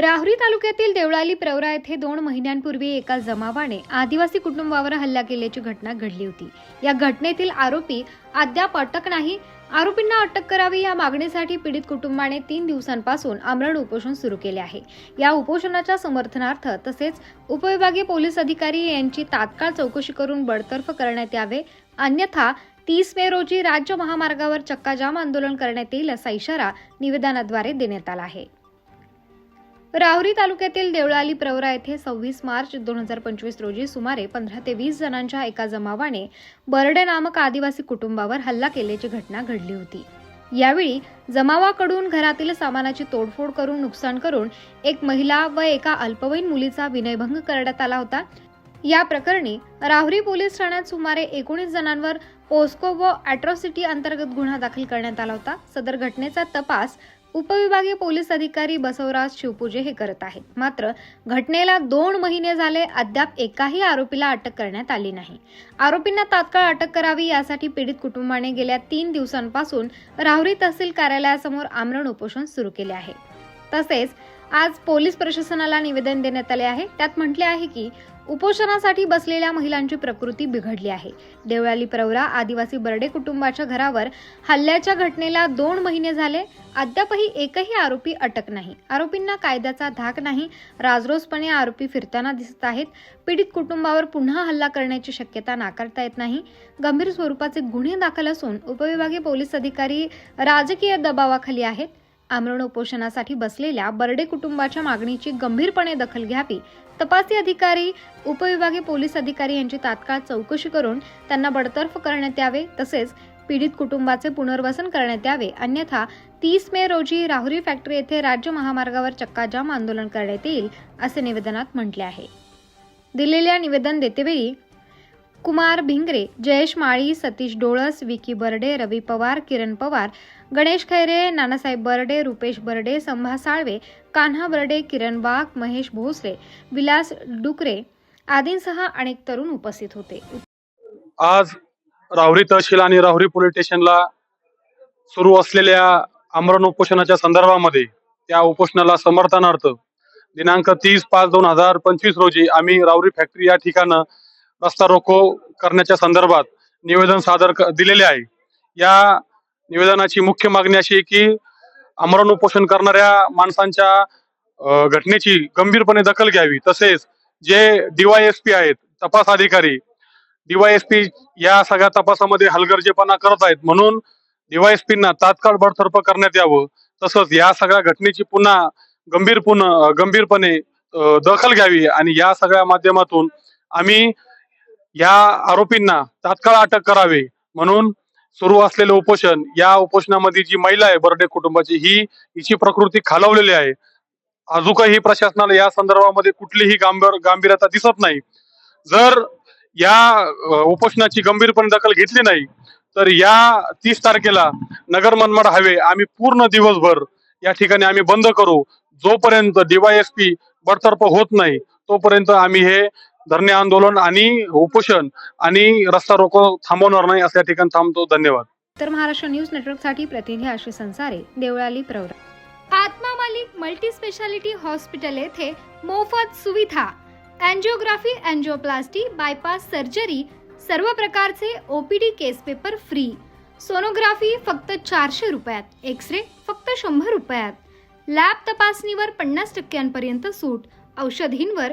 राहुरी तालुक्यातील देवळाली प्रवरा येथे दोन महिन्यांपूर्वी एका जमावाने आदिवासी कुटुंबावर हल्ला केल्याची घटना घडली होती. या घटनेतील आरोपी अद्याप अटक नाही. आरोपींना अटक करावी या मागणीसाठी पीडित कुटुंबाने तीन दिवसांपासून आमरण उपोषण सुरू केले आहे. या उपोषणाच्या समर्थनार्थ तसेच उपविभागीय पोलीस अधिकारी यांची तात्काळ चौकशी करून बडतर्फ करण्यात यावे. अन्यथा तीस मे रोजी राज्य महामार्गावर चक्काजाम आंदोलन करण्यात येईल असा इशारा निवेदनाद्वारे देण्यात आला आहे. राहुरी तालुक्यातील देवळाली प्रवरा येथे सव्वीस मार्च दोन हजार पंचवीस रोजी सुमारे पंधरा ते वीस जणांच्या एका जमावाने बर्डे नामक आदिवासी कुटुंबावर हल्ला केल्याची घटना घडली होती. यावेळी जमावाकडून घरातील सामानाची तोडफोड करून नुकसान करून एक महिला व एका अल्पवयीन मुलीचा विनयभंग करण्यात आला होता. या प्रकरणी राहुरी पोलीस ठाण्यात सुमारे एकोणीस जणांवर पोस्को व अॅट्रॉसिटी अंतर्गत गुन्हा दाखल करण्यात आला होता. सदर घटनेचा तपास उपविभागीय पोलीस अधिकारी बसवराज शिवपूजे हे करत आहेत. मात्र घटनेला दोन महिने झाले अद्याप एकाही आरोपीला अटक करण्यात आली नाही. आरोपींना तात्काळ अटक करावी यासाठी पीडित कुटुंबाने गेल्या तीन दिवसांपासून राहुरी तहसील कार्यालयासमोर आमरण उपोषण सुरू केले आहे. तसेच आज पोलीस प्रशासनाला निवेदन देण्यात आले आहे. त्यात म्हटले आहे की उपोषणासाठी बसलेल्या महिलांची प्रकृती बिघडली आहे. देवळाली प्रवरा आदिवासी बर्डे कुटुंबाच्या घरावर हल्ल्याच्या घटनेला दोन महिने झाले. अद्यापही एकही आरोपी अटक नाही. आरोपींना कायद्याचा धाक नाही. राजरोसपणे आरोपी फिरताना दिसत आहेत. पीडित कुटुंबावर पुन्हा हल्ला करण्याची शक्यता नाकारता येत नाही. गंभीर स्वरूपाचे गुन्हे दाखल असून उपविभागीय पोलीस अधिकारी राजकीय दबावाखाली आहेत. आमरण उपोषणासाठी बसलेल्या बर्डे कुटुंबाच्या मागणीची गंभीरपणे दखल घ्यावी तपासी अधिकारी उपविभागीय पोलीस अधिकारी यांची तात्काळ चौकशी करून त्यांना बडतर्फ करण्यात यावे तसेच पीडित कुटुंबाचे पुनर्वसन करण्यात यावे अन्यथा तीस मे रोजी राहुरी फॅक्टरी येथे राज्य महामार्गावर चक्काजाम आंदोलन करण्यात येईल असे निवेदनात म्हटले आहे. दिलेल्या निवेदन देतेवेळी कुमार भिंगरे जयेश माळी सतीश डोळस विकी बर्डे रवी पवार किरण पवार गणेश खैरे नानासाहेब बर्डे रुपेश बर्डे संभा साळवे कान्हा बर्डे किरण वाघ महेश भोसले विलास डुकरे आदींसह अनेक तरुण उपस्थित होते. आज राहुरी तहसील आणि राहुरी पोलीस स्टेशनला सुरू असलेल्या आमरण उपोषणाच्या संदर्भामध्ये त्या उपोषणाला समर्थनार्थ दिनांक तीस पाच दोन हजार पंचवीस रोजी आम्ही राहुरी फॅक्टरी या ठिकाणं रस्ता रोको करण्याच्या संदर्भात निवेदन सादर क- दिलेले आहे. या निवेदनाची मुख्य मागणी अशी आहे की आमरण उपोषण करणाऱ्या माणसांच्या घटनेची गंभीरपणे दखल घ्यावी. तसेच जे डीवायएसपी आहेत तपास अधिकारी डीवायएसपी या सगळ्या तपासामध्ये हलगर्जेपणा करत आहेत म्हणून डीवायएसपींना तात्काळ बडतर्फ करण्यात यावं. तसंच या सगळ्या घटनेची पुन्हा गंभीर पुन्हा गंभीरपणे दखल घ्यावी आणि या सगळ्या माध्यमातून आम्ही या आरोपींना तात्काळ अटक करावी म्हणून सुरू असलेलं उपोषण या उपोषणामध्ये जी महिला आहे बर्डे कुटुंबाची ही हिची प्रकृती खालावलेली आहे. अजूनही प्रशासनाला या संदर्भामध्ये कुठलीही गांभीर गांभीर्यता दिसत नाही. जर या उपोषणाची गंभीरपणे दखल घेतली नाही तर या तीस तारखेला नगर मनमाड हवे आम्ही पूर्ण दिवसभर या ठिकाणी आम्ही बंद करू. जोपर्यंत डीवायएसपी बडतर्फ होत नाही तोपर्यंत आम्ही हे धरणे आंदोलन आणि उपोषण आणि रस्ता रोको थांबवणार नाही असं या ठिकाणी थांबतो. धन्यवाद. तर महाराष्ट्र न्यूज नेटवर्कसाठी प्रतिनिधी आशिष संसारे देवळाली प्रवरा. आत्मा मालिक मल्टी स्पेशालिटी हॉस्पिटल येथे मोफत सुविधा. अँजिओग्राफी अँजिओप्लास्टी बायपास सर्जरी सर्व प्रकारचे OPD case paper free sonography फक्त चारशे रुपयात. एक्स रे फक्त शंभर रुपयात. लॅब तपासणीवर पन्नास टक्क्यांपर्यंत सूट. औषधींवर